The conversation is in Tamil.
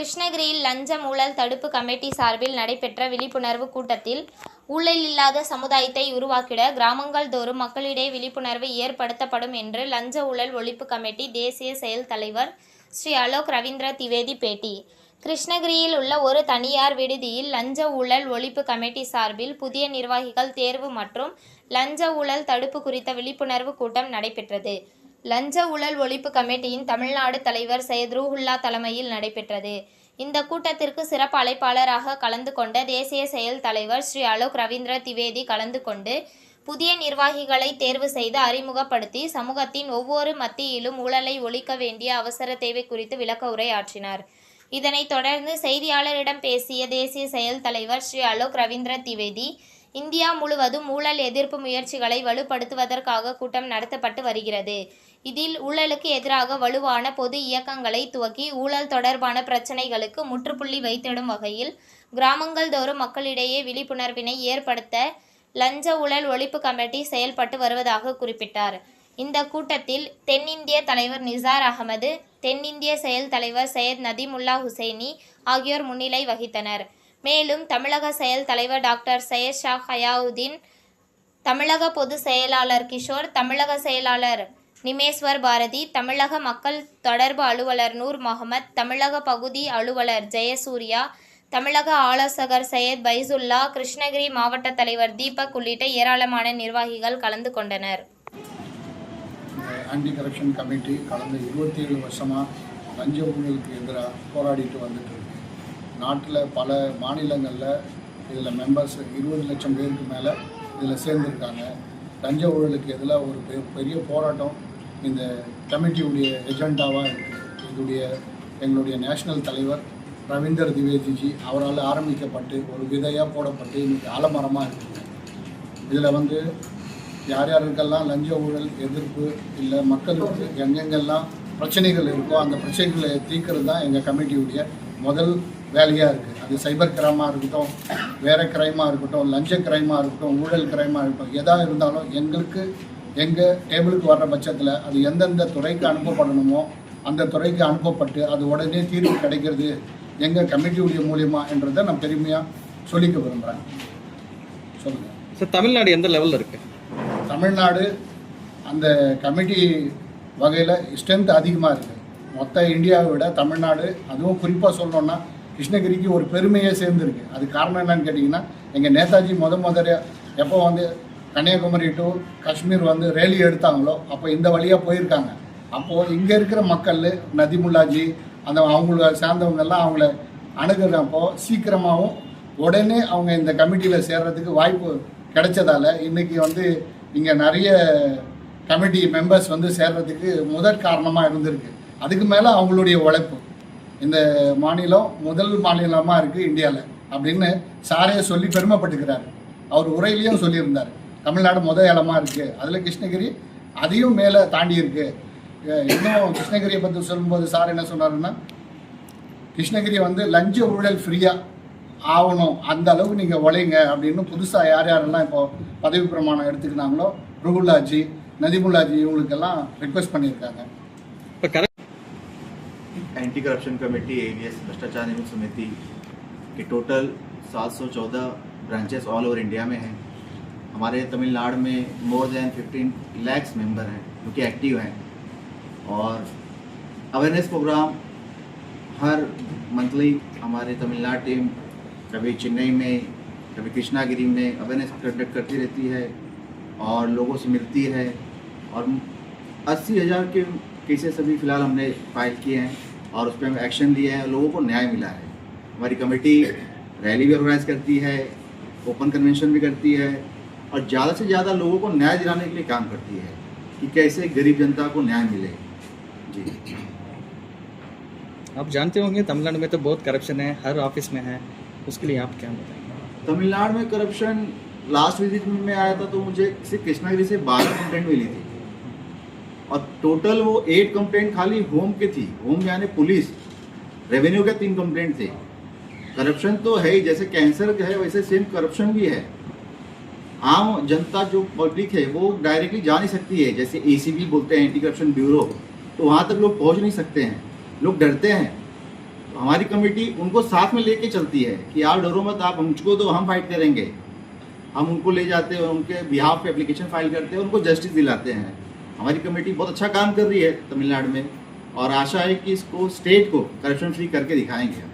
கிருஷ்ணகிரியில் லஞ்சம் ஊழல் தடுப்பு கமிட்டி சார்பில் நடைபெற்ற விழிப்புணர்வு கூட்டத்தில் ஊழல் இல்லாத சமுதாயத்தை உருவாக்கிட கிராமங்கள் தோறும் மக்களிடையே விழிப்புணர்வு ஏற்படுத்தப்படும் என்று லஞ்ச ஊழல் ஒழிப்பு கமிட்டி தேசிய செயல் தலைவர் ஸ்ரீ அலோக் ரவீந்திர திவேதி பேட்டி. கிருஷ்ணகிரியில் உள்ள ஒரு தனியார் விடுதியில் லஞ்ச ஊழல் ஒழிப்பு கமிட்டி சார்பில் புதிய நிர்வாகிகள் தேர்வு மற்றும் லஞ்ச ஊழல் தடுப்பு குறித்த விழிப்புணர்வு கூட்டம் நடைபெற்றது. லஞ்ச ஊழல் ஒழிப்பு கமிட்டியின் தமிழ்நாடு தலைவர் சையத் ரூஹுல்லா தலைமையில் நடைபெற்றது. இந்த கூட்டத்திற்கு சிறப்பு அழைப்பாளராக கலந்து கொண்ட தேசிய செயல் தலைவர் ஸ்ரீ அலோக் ரவீந்திர திவேதி கலந்து கொண்டு புதிய நிர்வாகிகளை தேர்வு செய்து அறிமுகப்படுத்தி சமூகத்தின் ஒவ்வொரு மத்தியிலும் ஊழலை ஒழிக்க வேண்டிய அவசர தேவை குறித்து விளக்க உரையாற்றினார். இதனைத் தொடர்ந்து செய்தியாளரிடம் பேசிய தேசிய செயல் தலைவர் ஸ்ரீ அலோக் ரவீந்திர திவேதி இந்தியா முழுவதும் ஊழல் எதிர்ப்பு முயற்சிகளை வலுப்படுத்துவதற்காக கூட்டம் நடத்தப்பட்டு வருகிறது. இதில் ஊழலுக்கு எதிராக வலுவான பொது இயக்கங்களை துவக்கி ஊழல் தொடர்பான பிரச்சனைகளுக்கு முற்றுப்புள்ளி வைத்திடும் வகையில் கிராமங்கள் தோறும் மக்களிடையே விழிப்புணர்வினை ஏற்படுத்த லஞ்ச ஊழல் ஒழிப்பு கமிட்டி செயல்பட்டு வருவதாக குறிப்பிட்டார். இந்த கூட்டத்தில் தென்னிந்திய தலைவர் நிசார் அகமது தென்னிந்திய செயல் தலைவர் சையத் நதீமுல்லா ஹுசைனி ஆகியோர் முன்னிலை வகித்தனர். மேலும் தமிழக செயல் தலைவர் டாக்டர் சையத் ஷா ஹயாவுதீன் தமிழக பொது செயலாளர் கிஷோர் தமிழக செயலாளர் நிமேஸ்வர் பாரதி தமிழக மக்கள் தொடர்பு அலுவலர் நூர் முகமத் தமிழக பகுதி அலுவலர் ஜெயசூர்யா தமிழக ஆலோசகர் சையத் பைசுல்லா கிருஷ்ணகிரி மாவட்ட தலைவர் தீபக் உள்ளிட்ட ஏராளமான நிர்வாகிகள் கலந்து கொண்டனர். ஆன்டி கரப்ஷன் கமிட்டி கடந்த இருபத்தி ஏழு வருஷமாக லஞ்ச ஊழலுக்கு எதிராக போராடிட்டு வந்துட்டு இருக்கு. நாட்டில் பல மாநிலங்களில் இதில் மெம்பர்ஸ் இருபது லட்சம் பேருக்கு மேலே இதில் சேர்ந்துருக்காங்க. லஞ்ச ஊழலுக்கு எதிராக ஒரு பெ- பெரிய போராட்டம் இந்த கமிட்டியுடைய எஜெண்டாவாக இருக்குது இதுடைய எங்களுடைய நேஷனல் தலைவர் ரவீந்தர் திவேதிஜி அவரால் ஆரம்பிக்கப்பட்டு ஒரு விதையாக போடப்பட்டு இன்றைக்கி ஆலமரமாக இருக்குது இதில் வந்து யார் யாருக்கெல்லாம் லஞ்ச ஊழல் எதிர்ப்பு இல்லை மக்களுக்கு எங்கெங்கெல்லாம் பிரச்சனைகள் இருக்கோ அந்த பிரச்சனைகளை தீர்க்கிறது தான் எங்கள் கமிட்டியுடைய முதல் வேலையாக இருக்குது அது சைபர் கிரைமாக இருக்கட்டும் வேறு கிரைமாக இருக்கட்டும் லஞ்ச கிரைமாக இருக்கட்டும் ஊழல் கிரைமாக இருக்கட்டும் எதாக இருந்தாலும் எங்களுக்கு எங்கள் டேபிளுக்கு வர்ற பட்சத்தில் அது எந்தெந்த துறைக்கு அனுப்பப்படணுமோ அந்த துறைக்கு அனுப்பப்பட்டு அது உடனே தீர்வு கிடைக்கிறது எங்கள் கமிட்டியுடைய மூலியமா என்றதை நான் பெருமையாக சொல்லிக்க விரும்புகிறேன் சொல்லுங்கள் சார் தமிழ்நாடு எந்த லெவலில் இருக்கு? தமிழ்நாடு அந்த கமிட்டி வகையில் ஸ்ட்ரென்த் அதிகமாக இருக்குது மொத்த இந்தியாவை விட தமிழ்நாடு அதுவும் குறிப்பாக சொல்லணும்னா கிருஷ்ணகிரிக்கு ஒரு பெருமையே சேர்ந்துருக்கு. அது காரணம் என்னன்னு கேட்டிங்கன்னா எங்கள் நேதாஜி முத முதல்ல எப்போ வந்து கன்னியாகுமரி டு காஷ்மீர் வந்து ரேலி எடுத்தாங்களோ அப்போ இந்த வழியாக போயிருக்காங்க. அப்போது இங்கே இருக்கிற மக்கள் நதிமுல்லாஜி அந்த அவங்கள சேர்ந்தவங்கெல்லாம் அவங்கள அணுகிறப்போ சீக்கிரமாகவும் உடனே அவங்க இந்த கமிட்டியில் சேர்றதுக்கு வாய்ப்பு கிடைச்சதால இன்னைக்கு வந்து இங்கே நிறைய கமிட்டி மெம்பர்ஸ் வந்து சேர்றதுக்கு முதற் காரணமாக இருந்திருக்கு. அதுக்கு மேலே அவங்களுடைய உழைப்பு. இந்த மாநிலம் முதல் மாநிலமாக இருக்குது இந்தியாவில் அப்படின்னு சாரையை சொல்லி பெருமைப்பட்டுக்கிறாரு. அவர் உரையிலையும் சொல்லியிருந்தார். தமிழ்நாடு முத இடமா இருக்குது அதில் கிருஷ்ணகிரி அதையும் மேலே தாண்டி இருக்கு. இன்னும் கிருஷ்ணகிரியை பற்றி சொல்லும்போது சார் என்ன சொன்னாருன்னா கிருஷ்ணகிரி வந்து லஞ்ச ஊழல் ஃப்ரீயாக ஆகணும். அந்த அளவுக்கு நீங்கள் உழைங்க அப்படின்னு புதுசாக யார் யாரெல்லாம் இப்போ பதவி பிரமாணம் எடுத்துக்கினாங்களோ ருகுல்லாஜி நதிமுல்லாஜி இவங்களுக்கெல்லாம் ரிக்வெஸ்ட் பண்ணியிருக்காங்க. இப்போ एंटी करप्शन कमेटी एवीएस भ्रष्टाचार नियमन समिति के total 714 branches all over India में हैं। हमारे तमिलनाडु में मोर देन 15 लैक्स मेंबर हैं, जो कि एक्टिव हैं। और अवेयरनेस प्रोग्राम हर मंथली हमारे तमिलनाडु टीम कभी चेन्नई में, कभी कृष्णागिरी में अवेयरनेस कंडक्ट करती रहती है और लोगों से मिलती है। और अस्सी हज़ार के केसेस अभी फ़िलहाल हमने फ़ाइल किए हैं। और उस पर हम एक्शन लिए हैं लोगों को न्याय मिला है। हमारी कमेटी रैली भी ऑर्गेनाइज करती है ओपन कन्वेंशन भी करती है और ज़्यादा से ज़्यादा लोगों को न्याय दिलाने के लिए काम करती है कि कैसे गरीब जनता को न्याय मिले। जी। आप जानते होंगे तमिलनाडु में तो बहुत करप्शन है हर ऑफ़िस में है। उसके लिए आप क्या बताएँगे? तमिलनाडु में करप्शन लास्ट विज़िट में आया था तो मुझे सिर्फ़ कृष्णागिरी से बारह कंप्लेंट मिली थी। और टोटल वो एट कंप्लेंट खाली होम के थी। होम यानी पुलिस रेवेन्यू के तीन कंप्लेंट थे। करप्शन तो है ही, जैसे कैंसर है, वैसे सेम करप्शन भी है। आम जनता जो पब्लिक है, वो डायरेक्टली जा नहीं सकती है। जैसे एसीबी बोलते हैं एंटी करप्शन ब्यूरो तो वहाँ तक लोग पहुँच नहीं सकते हैं। लोग डरते हैं। तो हमारी कमेटी उनको साथ में लेके चलती है कि आप डरो मत, आप हमको तो हम फाइट करेंगे। हम उनको ले जाते हैं, उनके बिहाफ पे एप्लीकेशन फ़ाइल करते हैं, उनको जस्टिस दिलाते हैं। हमारी कमेटी बहुत अच्छा काम कर रही है तमिलनाडु में और आशा है कि इसको स्टेट को करप्शन फ्री करके दिखाएँगे हम।